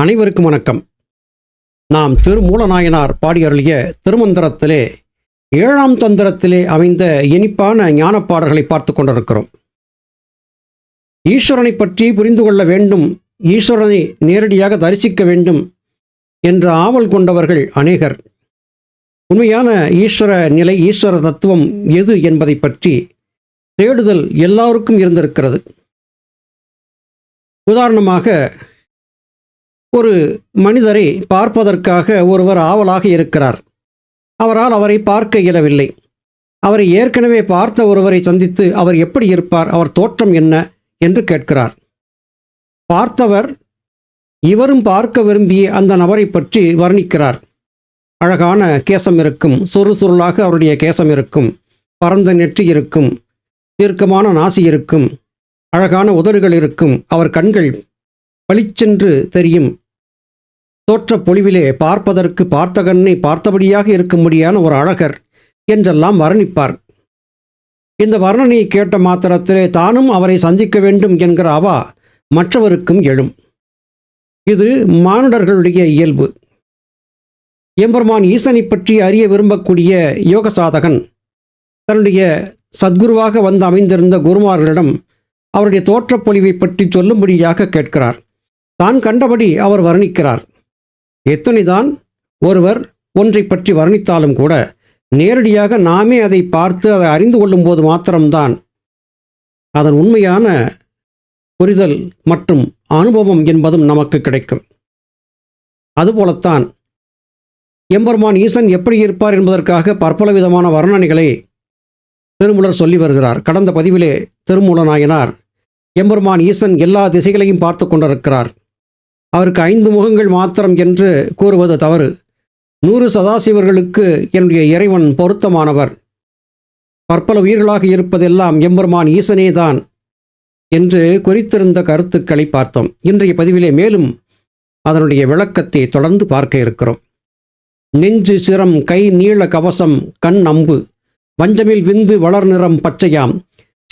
அனைவருக்கும் வணக்கம். நாம் திருமூலநாயனார் பாடியருளிய திருமந்திரத்திலே ஏழாம் தந்திரத்திலே அமைந்த இனிப்பான ஞானப்பாடல்களை பார்த்து கொண்டிருக்கிறோம். ஈஸ்வரனை பற்றி புரிந்து கொள்ள வேண்டும் ஈஸ்வரனை நேரடியாக தரிசிக்க வேண்டும் என்ற ஆவல் கொண்டவர்கள் அநேகர். உண்மையான ஈஸ்வர நிலை ஈஸ்வர தத்துவம் எது என்பதை பற்றி தேடுதல் எல்லாருக்கும் இருந்திருக்கிறது. உதாரணமாக ஒரு மனிதரை பார்ப்பதற்காக ஒருவர் ஆவலாக இருக்கிறார். அவரால் அவரை பார்க்க இயலவில்லை. அவரை ஏற்கனவே பார்த்த ஒருவரை சந்தித்து அவர் எப்படி இருப்பார் அவர் தோற்றம் என்ன என்று கேட்கிறார். பார்த்தவர் இவரும் பார்க்க விரும்பிய அந்த நபரை பற்றி வர்ணிக்கிறார். அழகான கேசம் இருக்கும் சுறுசுருளாக அவருடைய கேசம் இருக்கும் பரந்த நெற்றி இருக்கும் தீர்க்கமான நாசி இருக்கும் அழகான உதடுகள் இருக்கும் அவர் கண்கள் பளிச்சென்று தெரியும். தோற்ற பொழிவிலே பார்ப்பதற்கு பார்த்தகண்ணை பார்த்தபடியாக இருக்கும்படியான ஒரு அழகர் என்றெல்லாம் வர்ணிப்பார். இந்த வர்ணனையை கேட்ட மாத்திரத்திலே தானும் அவரை சந்திக்க வேண்டும் என்கிற அவா மற்றவருக்கும் எழும். இது மானுடர்களுடைய இயல்பு. எம்பெருமான் ஈசனை பற்றி அறிய விரும்பக்கூடிய யோக சாதகன் தன்னுடைய சத்குருவாக வந்து அமைந்திருந்த குருமார்களிடம் அவருடைய தோற்றப்பொழிவை பற்றி சொல்லும்படியாக கேட்கிறார். தான் கண்டபடி அவர் வர்ணிக்கிறார். எத்தனைதான் ஒருவர் ஒன்றை பற்றி வர்ணித்தாலும் கூட நேரடியாக நாமே அதை பார்த்து அதை அறிந்து கொள்ளும்போது மாத்திரம்தான். அதன் உண்மையான புரிதல் மற்றும் அனுபவம் என்பதும் நமக்கு கிடைக்கும். அதுபோலத்தான் எம்பெருமான் ஈசன் எப்படி இருப்பார் என்பதற்காக பற்பல விதமான வர்ணனைகளை திருமூலர் சொல்லி வருகிறார். கடந்த பதிவிலே திருமூலநாயனார் எம்பெருமான் ஈசன் எல்லா திசைகளையும் பார்த்து கொண்டிருக்கிறார். அவருக்கு ஐந்து முகங்கள் மாத்திரம் என்று கூறுவது தவறு. நூறு சதாசிவர்களுக்கு என்னுடைய இறைவன் பொருத்தமானவர். பற்பல உயிர்களாக இருப்பதெல்லாம் எம்பெருமான் ஈசனேதான் என்று குறித்திருந்த கருத்துக்களை பார்த்தோம். இன்றைய பதிவிலே மேலும் அதனுடைய விளக்கத்தை தொடர்ந்து பார்க்க இருக்கிறோம். நெஞ்சு சிரம் கை நீள கவசம் கண் அம்பு வஞ்சமில் விந்து வளர் நிறம் பச்சையாம்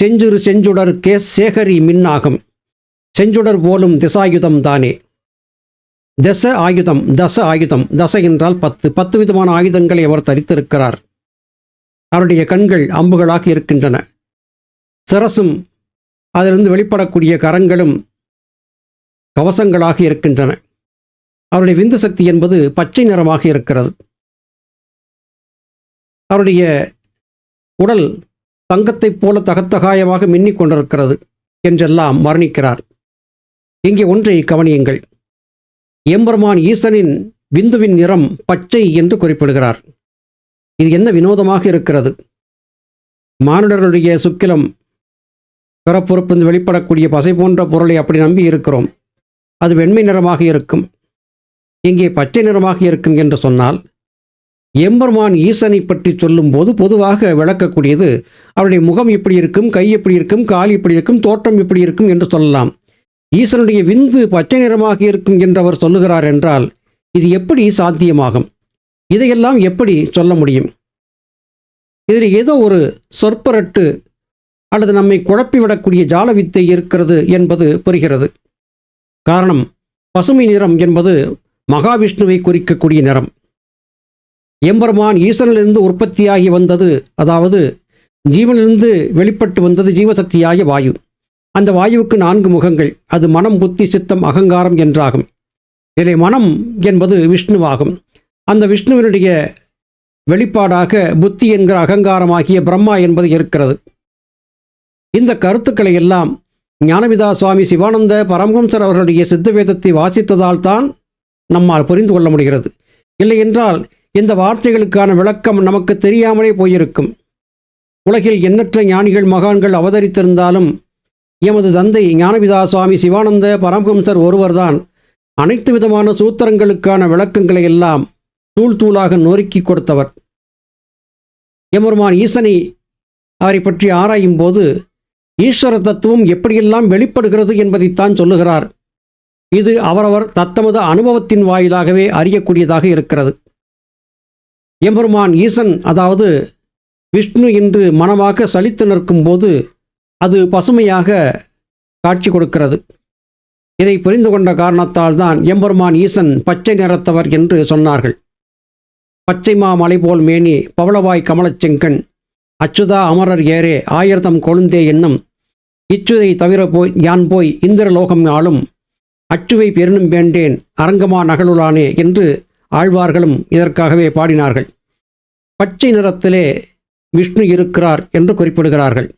செஞ்சுரு செஞ்சுடர் கேஸ் சேகரி மின்னாகும் செஞ்சுடர் போலும் திசாயுதம் தானே. தச ஆயுதம் தச ஆயுதம். தச என்றால் பத்து. பத்து விதமான ஆயுதங்களை அவர் தரித்திருக்கிறார். அவருடைய கண்கள் அம்புகளாக இருக்கின்றன. சிரசும் அதிலிருந்து வெளிப்படக்கூடிய கரங்களும் கவசங்களாக இருக்கின்றன. அவருடைய விந்து சக்தி என்பது பச்சை நிறமாக இருக்கிறது. அவருடைய உடல் தங்கத்தைப் போல தகத்தகாயமாக மின்னிக் கொண்டிருக்கிறது என்றெல்லாம் வர்ணிக்கிறார். இங்கே ஒன்றை கவனியுங்கள். எம்பெருமான் ஈசனின் விந்துவின் நிறம் பச்சை என்று குறிப்பிடுகிறார். இது என்ன வினோதமாக இருக்கிறது? மானுடர்களுடைய சுக்கிலம் பிறப்புறுப்பிருந்து வெளிப்படக்கூடிய பசை போன்ற பொருளை அப்படி நம்பி இருக்கிறோம். அது வெண்மை நிறமாக இருக்கும். இங்கே பச்சை நிறமாக இருக்கும் என்று சொன்னால் எம்பெருமான் ஈசனை பற்றி சொல்லும்போது பொதுவாக விளக்கக்கூடியது அவருடைய முகம் இப்படி இருக்கும் கை எப்படி இருக்கும் கால் இப்படி இருக்கும் தோற்றம் இப்படி இருக்கும் என்று சொல்லலாம். ஈசனுடைய விந்து பச்சை நிறமாக இருக்கும் என்று அவர் சொல்லுகிறார் என்றால் இது எப்படி சாத்தியமாகும்? இதையெல்லாம் எப்படி சொல்ல முடியும்? இதில் ஏதோ ஒரு சொற்பரட்டு அல்லது நம்மை குழப்பிவிடக்கூடிய ஜால வித்தை இருக்கிறது என்பது புரிகிறது. காரணம் பசுமை நிறம் என்பது மகாவிஷ்ணுவை குறிக்கக்கூடிய நிறம். எம்பெருமான் ஈசனிலிருந்து உற்பத்தியாகி வந்தது அதாவது ஜீவனிலிருந்து வெளிப்பட்டு வந்தது ஜீவசக்தியாகிய வாயு. அந்த வாயுவுக்கு நான்கு முகங்கள். அது மனம் புத்தி சித்தம் அகங்காரம் என்றாகும். இதிலே மனம் என்பது விஷ்ணுவாகும். அந்த விஷ்ணுவினுடைய வெளிப்பாடாக புத்தி என்கிற அகங்காரமாகிய பிரம்மா என்பது இருக்கிறது. இந்த கருத்துக்களை எல்லாம் ஞானவிதா சுவாமி சிவானந்த பரமஹம்சர் அவர்களுடைய சித்த வேதத்தை வாசித்ததால் தான் நம்மால் புரிந்து கொள்ள முடிகிறது. இல்லை என்றால் இந்த வார்த்தைகளுக்கான விளக்கம் நமக்கு தெரியாமலே போயிருக்கும். உலகில் எண்ணற்ற ஞானிகள் மகான்கள் அவதரித்திருந்தாலும் எமது தந்தை ஞானவிதா சுவாமி சிவானந்த பரமஹம்சர் ஒருவர்தான். அனைத்து விதமான சூத்திரங்களுக்கான விளக்கங்களை எல்லாம் தூள் தூளாக நொறுக்கி கொடுத்தவர். எமருமான் ஈசனை அவரை பற்றி ஆராயும் போது ஈஸ்வர தத்துவம் எப்படியெல்லாம் வெளிப்படுகிறது என்பதைத்தான் சொல்லுகிறார். இது அவரவர் தத்தமது அனுபவத்தின் வாயிலாகவே அறியக்கூடியதாக இருக்கிறது. எம்பெருமான் ஈசன் அதாவது விஷ்ணு என்று மனமாக சலித்து நிற்கும் போது அது பசுமையாக காட்சி கொடுக்கிறது. இதை புரிந்து கொண்ட காரணத்தால் தான் எம்பெருமான் ஈசன் பச்சை நிறத்தவர் என்று சொன்னார்கள். பச்சைமா மலை போல் மேனி பவளவாய் கமலச்செங்கன் அச்சுதா அமரர் ஏரே ஆயிரதம் கொழுந்தே என்னும் இச்சுதை தவிர போய் யான் போய் இந்திரலோகம் ஆளும் அச்சுவை பெருணும் வேண்டேன் அரங்கமா நகலுளானே என்று ஆழ்வார்களும் இதற்காகவே பாடினார்கள். பச்சை நிறத்திலே விஷ்ணு இருக்கிறார் என்று குறிப்பிடுகிறார்கள்.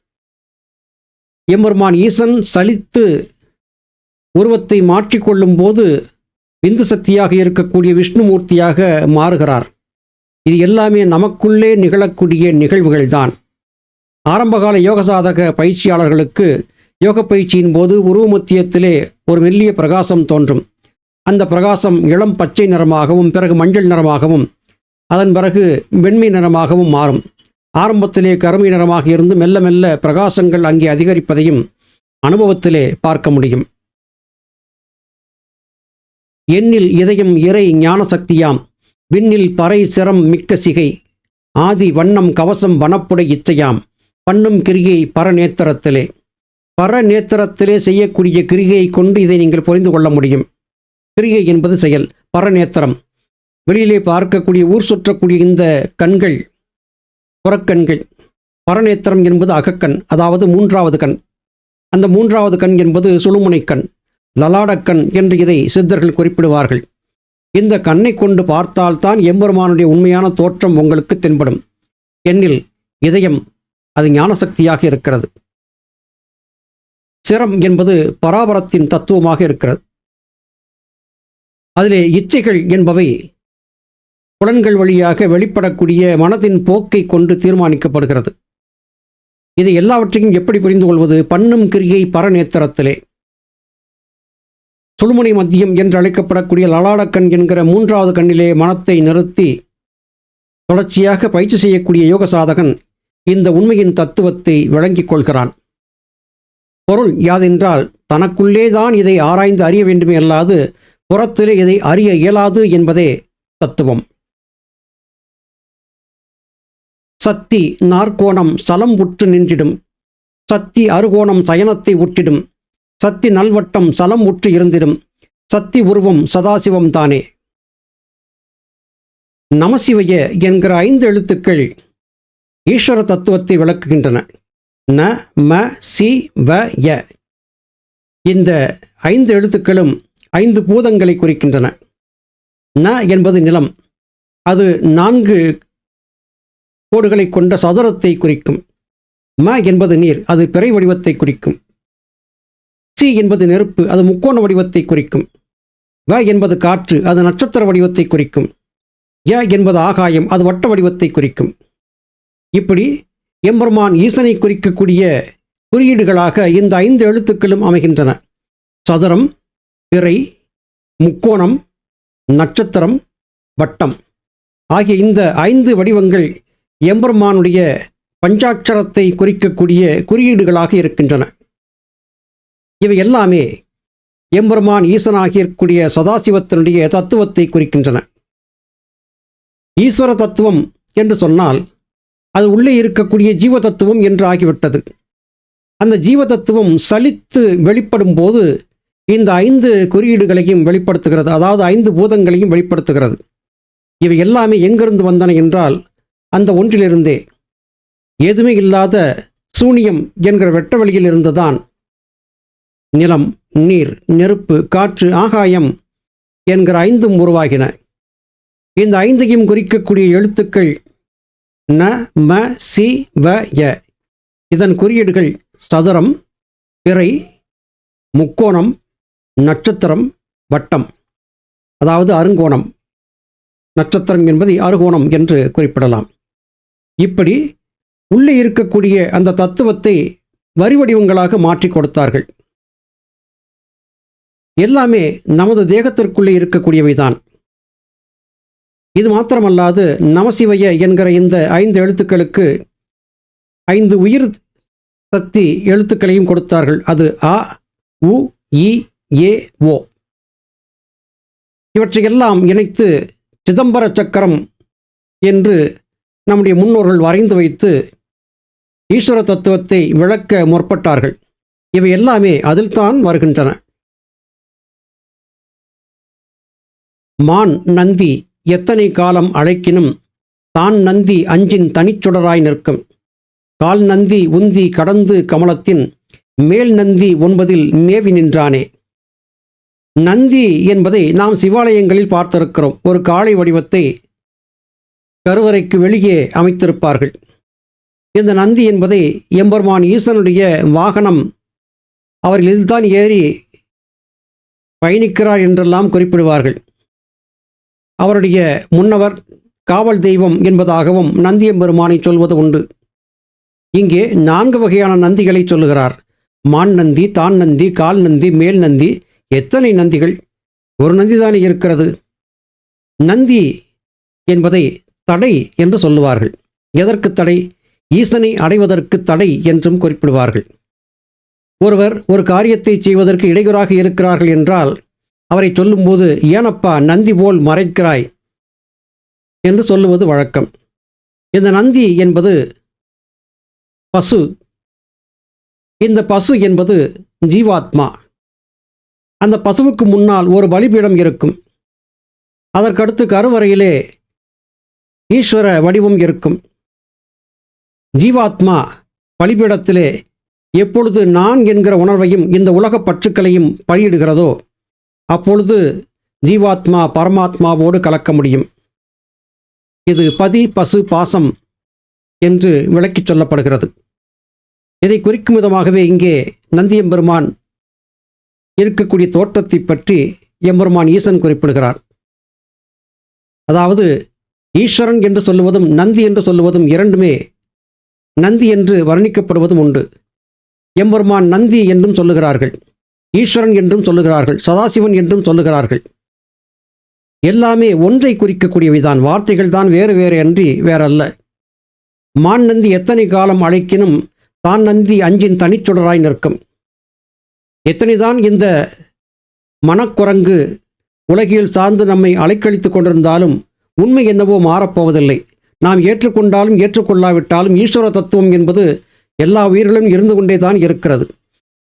எம்பெருமான் ஈசன் சலித்து உருவத்தை மாற்றிக்கொள்ளும் போது விந்து சக்தியாக இருக்கக்கூடிய விஷ்ணுமூர்த்தியாக மாறுகிறார். இது எல்லாமே நமக்குள்ளே நிகழக்கூடிய நிகழ்வுகள்தான். ஆரம்பகால யோக சாதக பயிற்சியாளர்களுக்கு யோக பயிற்சியின் போது உருவமத்தியத்திலே ஒரு மெல்லிய பிரகாசம் தோன்றும். அந்த பிரகாசம் இளம் பச்சை நிறமாகவும் பிறகு மஞ்சள் நிறமாகவும் அதன் பிறகு வெண்மை நிறமாகவும் மாறும். ஆரம்பத்திலே கருமை நிறமாக இருந்து மெல்ல மெல்ல பிரகாசங்கள் அங்கே அதிகரிப்பதையும் அனுபவத்திலே பார்க்க முடியும். எண்ணில் இதயம் இறை ஞான சக்தியாம் விண்ணில் பறை சிரம் மிக்க சிகை ஆதி வண்ணம் கவசம் வனப்புடை இச்சையாம் பண்ணும் கிரியை பரநேத்திரத்திலே. பரநேத்திரத்திலே செய்யக்கூடிய கிரியை கொண்டு இதை நீங்கள் புரிந்து கொள்ள முடியும். கிரியை என்பது செயல் பரநேத்திரம். வெளியிலே பார்க்கக்கூடிய ஊர் சுற்றக்கூடிய இந்த கண்கள் புறக்கண்கள் பரநேத்திரம் என்பது அகக்கண் அதாவது மூன்றாவது கண். அந்த மூன்றாவது கண் என்பது சுழுமுனை கண் லலாடக்கண் என்று இதை சித்தர்கள் குறிப்பிடுவார்கள். இந்த கண்ணை கொண்டு பார்த்தால்தான் எம்பெருமானுடைய உண்மையான தோற்றம் உங்களுக்கு தென்படும். எண்ணில் இதயம் அது ஞானசக்தியாக இருக்கிறது. சிரம் என்பது பராபரத்தின் தத்துவமாக இருக்கிறது. அதிலே இச்சைகள் என்பவை புலன்கள் வழியாக வெளிப்படக்கூடிய மனதின் போக்கை கொண்டு தீர்மானிக்கப்படுகிறது. இதை எல்லாவற்றையும் எப்படி புரிந்து கொள்வது? பண்ணும் கிரியை பரநேத்திரத்திலே. சுழுமுனை மத்தியம் என்று அழைக்கப்படக்கூடிய லலாடக்கண் என்கிற மூன்றாவது கண்ணிலே மனத்தை நிறுத்தி தொடர்ச்சியாக பயிற்சி செய்யக்கூடிய யோக சாதகன் இந்த உண்மையின் தத்துவத்தை விளங்கிக் கொள்கிறான். பொருள் யாதென்றால் தனக்குள்ளே தான் இதை ஆராய்ந்து அறிய வேண்டுமே அல்லாது புறத்திலே இதை அறிய இயலாது என்பதே தத்துவம். சத்தி நாற்கோணம் சலம் உற்று நின்றிடும். சத்தி அறுகோணம் சயனத்தை உற்றிடும். சத்தி நல்வட்டம் சலம் உற்று இருந்திடும். சத்தி உருவம் சதாசிவம் தானே. நமசிவய என்கிற ஐந்து எழுத்துக்கள் ஈஸ்வர தத்துவத்தை விளக்குகின்றன. ந ம சி வ ய. இந்த ஐந்து எழுத்துக்களும் ஐந்து பூதங்களை குறிக்கின்றன. ந என்பது நிலம். அது நான்கு கோடுகளை கொண்ட சதுரத்தை குறிக்கும். ம என்பது நீர் அது பிறை வடிவத்தை குறிக்கும். சி என்பது நெருப்பு அது முக்கோண வடிவத்தை குறிக்கும். வ என்பது காற்று அது நட்சத்திர வடிவத்தை குறிக்கும். ய என்பது ஆகாயம் அது வட்ட வடிவத்தை குறிக்கும். இப்படி எம்பெருமான் ஈசனை குறிக்கக்கூடிய குறியீடுகளாக இந்த ஐந்து எழுத்துக்களும் அமைகின்றன. சதுரம் பிறை முக்கோணம் நட்சத்திரம் வட்டம் ஆகிய இந்த ஐந்து வடிவங்கள் எம்பெருமானுடைய பஞ்சாட்சரத்தை குறிக்கக்கூடிய குறியீடுகளாக இருக்கின்றன. இவை எல்லாமே எம்பெருமான் இருக்கக்கூடிய சதாசிவத்தினுடைய தத்துவத்தை குறிக்கின்றன. ஈஸ்வர தத்துவம் என்று சொன்னால் அது உள்ளே இருக்கக்கூடிய ஜீவ தத்துவம் என்று ஆகிவிட்டது. அந்த ஜீவ தத்துவம் சலித்து வெளிப்படும் போது இந்த ஐந்து குறியீடுகளையும் வெளிப்படுத்துகிறது அதாவது ஐந்து பூதங்களையும் வெளிப்படுத்துகிறது. இவை எல்லாமே எங்கிருந்து வந்தன என்றால் அந்த ஒன்றிலிருந்தே. ஏதுமே இல்லாத சூனியம் என்கிற வெட்ட வெளியில் இருந்துதான். நிலம் நீர் நெருப்பு காற்று ஆகாயம் என்கிற ஐந்தும் உருவாகின. இந்த ஐந்தையும் குறிக்கக்கூடிய எழுத்துக்கள் ந ம சி வ ய. இதன் குறியீடுகள் சதுரம் பிறை முக்கோணம் நட்சத்திரம் வட்டம். அதாவது அருங்கோணம். நட்சத்திரம் என்பதை அருகோணம் என்று குறிப்பிடலாம். இப்படி உள்ளே இருக்கக்கூடிய அந்த தத்துவத்தை வரிவடிவங்களாக மாற்றி கொடுத்தார்கள். எல்லாமே நமது தேகத்திற்குள்ளே இருக்கக்கூடியவைதான். இது மாத்திரமல்லாது நமசிவைய என்கிற இந்த ஐந்து எழுத்துக்களுக்கு ஐந்து உயிர் சக்தி எழுத்துக்களையும் கொடுத்தார்கள். அது அ உ இ ஏ ஓ. இவற்றையெல்லாம் இணைத்து சிதம்பர சக்கரம் என்று நம்முடைய முன்னோர்கள் வரைந்து வைத்து ஈஸ்வர தத்துவத்தை விளக்க முற்பட்டார்கள். இவை எல்லாமே அதில்தான் வருகின்றன. மான் நந்தி எத்தனை காலம் அழைக்கினும் தான் நந்தி அஞ்சின் தனிச்சுடராய் நிற்கும். கால் நந்தி உந்தி கடந்து கமலத்தின் மேல் நந்தி ஒன்பதில் மேவி நின்றானே. நந்தி என்பதை நாம் சிவாலயங்களில் பார்த்திருக்கிறோம். ஒரு காளை வடிவத்தை கருவறைக்கு வெளியே அமைத்திருப்பார்கள். இந்த நந்தி என்பதை எம்பெருமான் ஈசனுடைய வாகனம் அவர் இதில்தான் ஏறி பயணிக்கிறார் என்றெல்லாம் குறிப்பிடுவார்கள். அவருடைய முன்னவர் காவல் தெய்வம் என்பதாகவும் நந்தியம்பெருமானை சொல்வது உண்டு. இங்கே நான்கு வகையான நந்திகளை சொல்லுகிறார். மான் நந்தி தான் நந்தி கால் நந்தி மேல் நந்தி எத்தனை நந்திகள்? ஒரு நந்தி தானே இருக்கிறது. நந்தி என்பதை தடை என்று சொல்லுவார்கள். எதற்கு தடை? ஈசனை அடைவதற்கு தடை என்றும் குறிப்பிடுவார்கள். ஒருவர் ஒரு காரியத்தை செய்வதற்கு இடையூறாக இருக்கிறார்கள் என்றால் அவரை சொல்லும்போது ஏனப்பா நந்தி போல் மறைக்கிறாய் என்று சொல்லுவது வழக்கம். இந்த நந்தி என்பது பசு. இந்த பசு என்பது ஜீவாத்மா. அந்த பசுவுக்கு முன்னால் ஒரு பலிபீடம் இருக்கும். அதற்கடுத்து கருவறையிலே ஈஸ்வர வடிவம் இருக்கும். ஜீவாத்மா பலிபீடத்திலே எப்பொழுது நான் என்கிற உணர்வையும் இந்த உலகப் பற்றுக்களையும் பலியிடுகிறதோ அப்பொழுது ஜீவாத்மா பரமாத்மாவோடு கலக்க முடியும். இது பதி பசு பாசம் என்று விளக்கிச் சொல்லப்படுகிறது. இதை குறிக்கும் விதமாகவே இங்கே நந்தியம்பெருமான் இருக்கக்கூடிய தோற்றத்தை பற்றி எம்பெருமான் ஈசன் குறிப்பிடுகிறார். அதாவது ஈஸ்வரன் என்று சொல்லுவதும் நந்தி என்று சொல்லுவதும் இரண்டுமே நந்தி என்று வர்ணிக்கப்படுவதும் உண்டு. எம்பெருமான் நந்தி என்றும் சொல்லுகிறார்கள். ஈஸ்வரன் என்றும் சொல்லுகிறார்கள். சதாசிவன் என்றும் சொல்லுகிறார்கள். எல்லாமே ஒன்றை குறிக்கக்கூடியவைதான். வார்த்தைகள் தான் வேறு வேறு அன்றி வேறல்ல. மான் நந்தி எத்தனை காலம் அழைக்கினும் தான் நந்தி அஞ்சின் தனிச்சுடராய் நிற்கும். எத்தனைதான் இந்த மனக்குரங்கு உலகில் சார்ந்து நம்மை அலைக்கழித்து கொண்டிருந்தாலும் உண்மை என்னவோ மாறப்போவதில்லை. நாம் ஏற்றுக்கொண்டாலும் ஏற்றுக்கொள்ளாவிட்டாலும் ஈஸ்வர தத்துவம் என்பது எல்லா உயிர்களும் இருந்து கொண்டே தான் இருக்கிறது.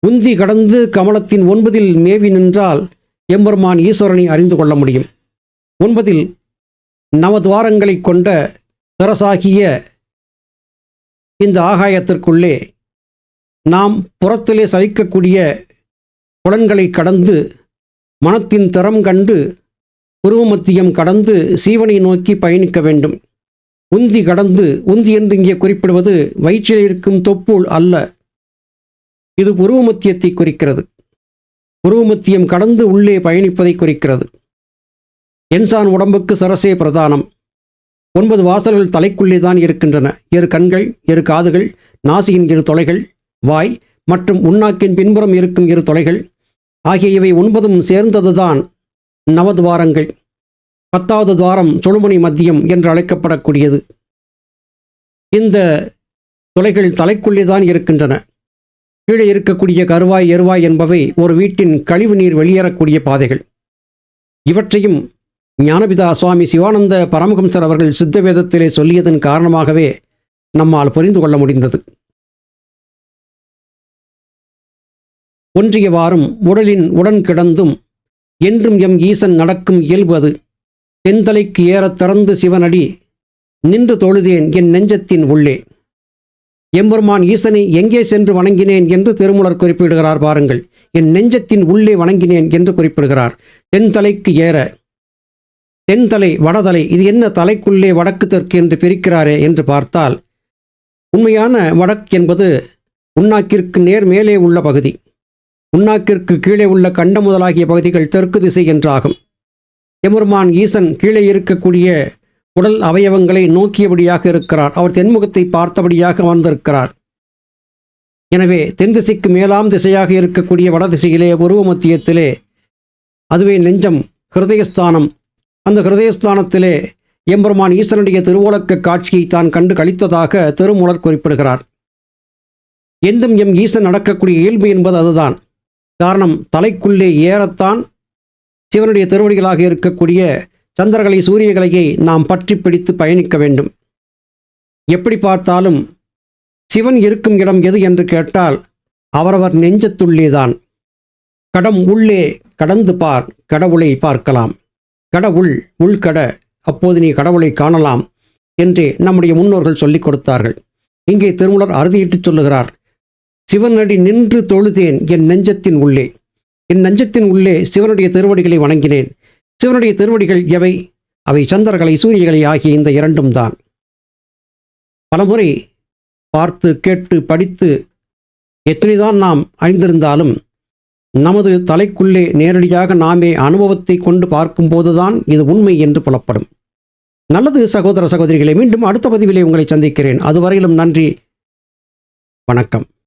உந்தி கடந்து கமலத்தின் ஒன்பதில் மேவி நின்றால் எம்பெருமான் ஈஸ்வரனை அறிந்து கொள்ள முடியும். ஒன்பதில் நவதுவாரங்களைக் கொண்ட தரசாகிய இந்த ஆகாயத்திற்குள்ளே நாம் புறத்திலே சலிக்கக்கூடிய புலன்களை கடந்து மனத்தின் திறம் கண்டு உருவமத்தியம் கடந்து சீவனை நோக்கி பயணிக்க வேண்டும். உந்தி கடந்து உந்தி என்று இங்கே குறிப்பிடுவது வயிற்றில் இருக்கும் தொப்புள் அல்ல. இது உருவமத்தியத்தை குறிக்கிறது. உருவமத்தியம் கடந்து உள்ளே பயணிப்பதை குறிக்கிறது. என்சான் உடம்புக்கு சரசே பிரதானம். ஒன்பது வாசல்கள் தலைக்குள்ளே தான் இருக்கின்றன. இரு கண்கள் இரு காதுகள் நாசியின் இரு தொலைகள் வாய் மற்றும் உண்ணாக்கின் பின்புறம் இருக்கும் இரு தொலைகள் ஆகிய இவை ஒன்பதும் சேர்ந்ததுதான் நவதுவாரங்கள். பத்தாவது துவாரம் சுழுமணி மத்தியம் என்று அழைக்கப்படக்கூடியது. இந்த துளைகள் தலைக்குள்ளே தான் இருக்கின்றன. கீழே இருக்கக்கூடிய கருவாய் எருவாய் என்பவை ஒரு வீட்டின் கழிவு நீர் வெளியேறக்கூடிய பாதைகள். இவற்றையும் ஞானபிதா சுவாமி சிவானந்த பரமஹம்சர் அவர்கள் சித்த வேதத்திலே சொல்லியதன் காரணமாகவே நம்மால் புரிந்து கொள்ள முடிந்தது. ஒன்றியவாறும் உடலின் உடன் கிடந்தும் என்றும் எம் ஈசன் நடக்கும் இயல்பு அது. தென்தலைக்கு ஏறத் திறந்து சிவனடி நின்று தொழுதேன் என் நெஞ்சத்தின் உள்ளே. எம்பெருமான் ஈசனை எங்கே சென்று வணங்கினேன் என்று திருமுலர் குறிப்பிடுகிறார் பாருங்கள். என் நெஞ்சத்தின் உள்ளே வணங்கினேன் என்று குறிப்பிடுகிறார். தென்தலைக்கு ஏற. தென்தலை வடதலை இது என்ன தலைக்குள்ளே வடக்கு தெற்கு என்று பிரிக்கிறாரே என்று பார்த்தால் உண்மையான வடக்கு என்பது உண்ணாக்கிற்கு நேர் மேலே உள்ள பகுதி. உண்ணாக்கிற்கு கீழே உள்ள கண்ட முதலாகிய பகுதிகள் தெற்கு திசை என்றாகும். எமுர்மான் ஈசன் கீழே இருக்கக்கூடிய உடல் அவயவங்களை நோக்கியபடியாக இருக்கிறார். அவர் தென்முகத்தை பார்த்தபடியாக அமர்ந்திருக்கிறார். எனவே தென் திசைக்கு மேலாம் திசையாக இருக்கக்கூடிய வடதிசையிலே உருவ மத்தியத்திலே அதுவே நெஞ்சம் ஹிருதயஸ்தானம். அந்த ஹிருதயஸ்தானத்திலே எம்பெருமான் ஈசனுடைய திருவோலக்க காட்சியை தான் கண்டு கழித்ததாக திருமூலர் குறிப்பிடுகிறார். எந்தும் எம் ஈசன் நடக்கக்கூடிய இயல்பு என்பது அதுதான். காரணம் தலைக்குள்ளே ஏறத்தான் சிவனுடைய திருவடிகளாக இருக்கக்கூடிய சந்திரகலை சூரியகலையை நாம் பற்றி பிடித்து பயணிக்க வேண்டும். எப்படி பார்த்தாலும் சிவன் இருக்கும் இடம் எது என்று கேட்டால் அவரவர் நெஞ்சத்துள்ளேதான் கடம் உள்ளே கடந்து பார் கடவுளை பார்க்கலாம். கடவுள் உள்கட அப்போது நீ கடவுளை காணலாம் என்றே நம்முடைய முன்னோர்கள் சொல்லிக் கொடுத்தார்கள். இங்கே திருமலர் அறுதியிட்டுச் சொல்லுகிறார் சிவனடி நின்று தொழுதேன் என் நெஞ்சத்தின் உள்ளே. என் நெஞ்சத்தின் உள்ளே சிவனுடைய திருவடிகளை வணங்கினேன். சிவனுடைய திருவடிகள் எவை? அவை சந்திரகலை சூரியகலை ஆகிய இந்த இரண்டும் தான். பலமுறை பார்த்து கேட்டு படித்து எத்தனைதான் நாம் அறிந்திருந்தாலும் நமது தலைக்குள்ளே நேரடியாக நாமே அனுபவத்தை கொண்டு பார்க்கும்போதுதான் இது உண்மை என்று புலப்படும். நல்லது சகோதர சகோதரிகளை மீண்டும் அடுத்த பதிவிலே உங்களை சந்திக்கிறேன். அதுவரையிலும் நன்றி. வணக்கம்.